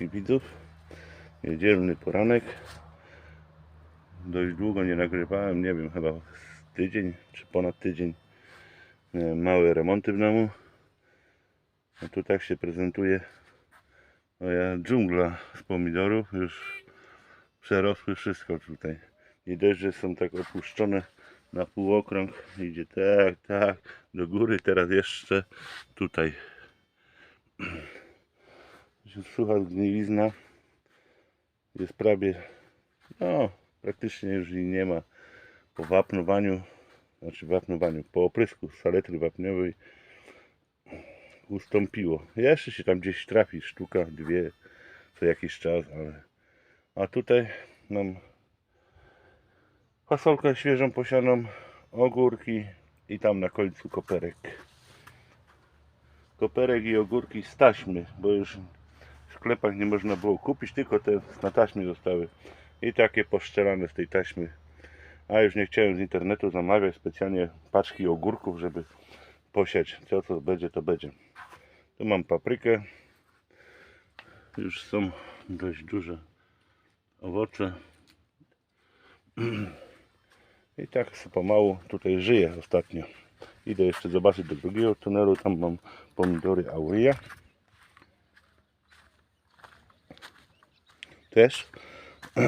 widzów. Niedzielny poranek. Dość długo nie nagrywałem, nie wiem, chyba tydzień czy ponad tydzień. Małe remonty w domu. A tu tak się prezentuje moja dżungla z pomidorów. Już przerosły wszystko tutaj. Nie dość, że są tak opuszczone na półokrąg. Idzie tak, tak, do góry. Teraz jeszcze tutaj. Sucha zgnilizna. Jest prawie, no praktycznie już jej nie ma. Po wapnowaniu, znaczy wapnowaniu, po oprysku saletry wapniowej ustąpiło. Jeszcze się tam gdzieś trafi sztuka, dwie co jakiś czas, ale a tutaj mam fasolkę świeżą posianą, ogórki i tam na końcu koperek. Koperek i ogórki z taśmy, bo już sklepach nie można było kupić, tylko te na taśmie zostały. I takie poszczelane z tej taśmy. A już nie chciałem z internetu zamawiać specjalnie paczki ogórków, żeby posiać. Co co będzie, to będzie. Tu mam paprykę. Już są dość duże owoce. I tak pomału tutaj żyję ostatnio. Idę jeszcze zobaczyć do drugiego tunelu. Tam mam pomidory auria. Też.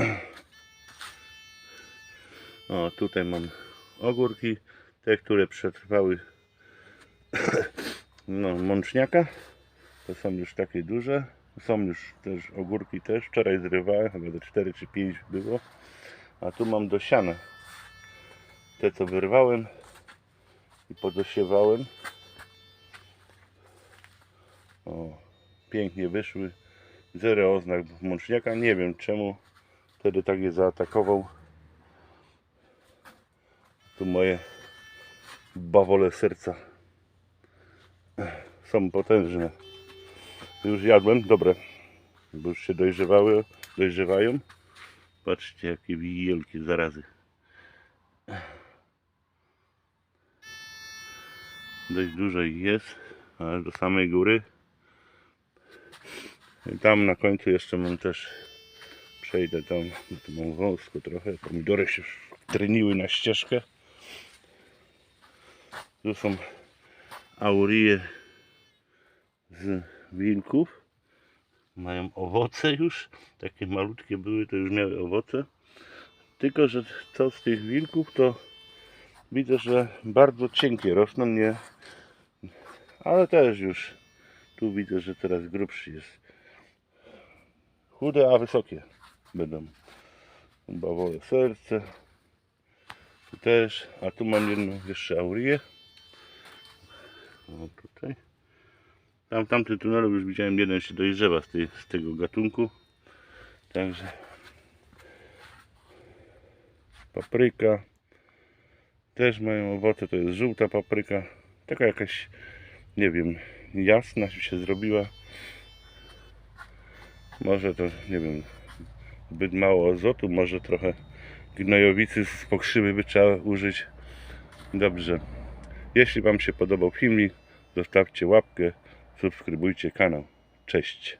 O, tutaj mam ogórki. Te, które przetrwały no, mączniaka. To są już takie duże. Są już też ogórki też. Wczoraj zrywałem, chyba ze 4 czy 5 było. A tu mam do siana. Te co wyrwałem i podosiewałem. O, pięknie wyszły. Zero oznak mączniaka. Nie wiem czemu wtedy tak je zaatakował. Tu moje bawole serca są potężne. Już jadłem, dobre. Bo już się dojrzewały, dojrzewają. Patrzcie jakie wielkie zarazy. Dość dużo ich jest, ale do samej góry. Tam na końcu jeszcze mam też przejdę tam, tu mam wąsko trochę. Pomidory się treniły na ścieżkę. Tu są aurie z wilków. Mają owoce już. Takie malutkie były, to już miały owoce. Tylko, że to z tych wilków to widzę, że bardzo cienkie rosną, nie. Ale też już tu widzę, że teraz grubszy jest. Chude, a wysokie będą. Bawole serce. Tu też. A tu mam jedną jeszcze aurię. O tutaj. Tam tamtym tunelu już widziałem jeden się dojrzewa z, tej, z tego gatunku. Także papryka. Też mają owoce, to jest żółta papryka. Taka jakaś, nie wiem, jasna się zrobiła. Może to, nie wiem, zbyt mało azotu, może trochę gnojowicy z pokrzywy by trzeba użyć. Dobrze. Jeśli Wam się podobał filmik, zostawcie łapkę, subskrybujcie kanał. Cześć.